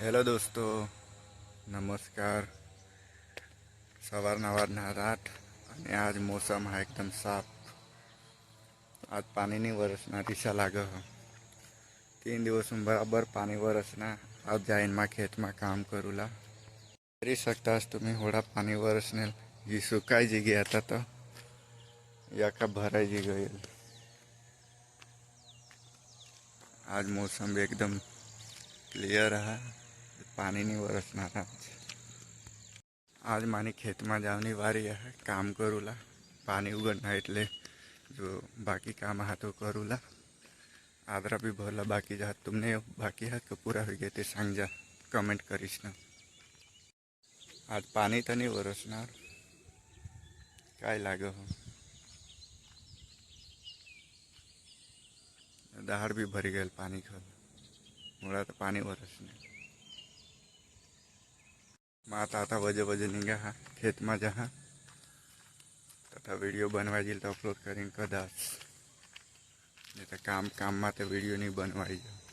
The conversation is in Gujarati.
હેલો દોસ્તો નમસ્કાર સવારના વારના રાત અને આજ મોસમ હા એકદમ સાફ આજ પાણીની વરસના દિશા લાગે છે तीन દિવસ હું બરાબર પાણી વરસના આજ જાઈનમાં ખેતમાં કામ કરુલા કરી શકતા હશ તમે હોડા પાણી વરસને જે સુકાઈ જઈ ગયા હતા તો એ આખા ભરાઈ જઈ ગયેલ આજ મોસમ भी एकदम ક્લિયર હા પાણીની વરસના રાત છે આજ મારી ખેતમાં જવાની વારી કામ કરુલા. પાણી ઉગડના એટલે જો બાકી કામ હાથો કરુલા. આદરા બી ભરલા બાકી જાત. તમને બાકી હાથ કે પૂરા હોય ગયા તે સાંજા કમેન્ટ કરીશ ને. આજ પાણી તો નહીં વરસનાર કાંઈ લાગે હો. દહાડ બી ભરી ગયેલ પાણી ખર મોડા તો પાણી વરસને. માતા હતા, વજે વજે નીકળ્યા હા, ખેતમાં જહા તથા વીડિયો બનવા જઈએ તો અપલોડ કરીને કદાચ. નહીં તો કામ કામમાં તો વીડિયો નહીં બનવાઈ જાય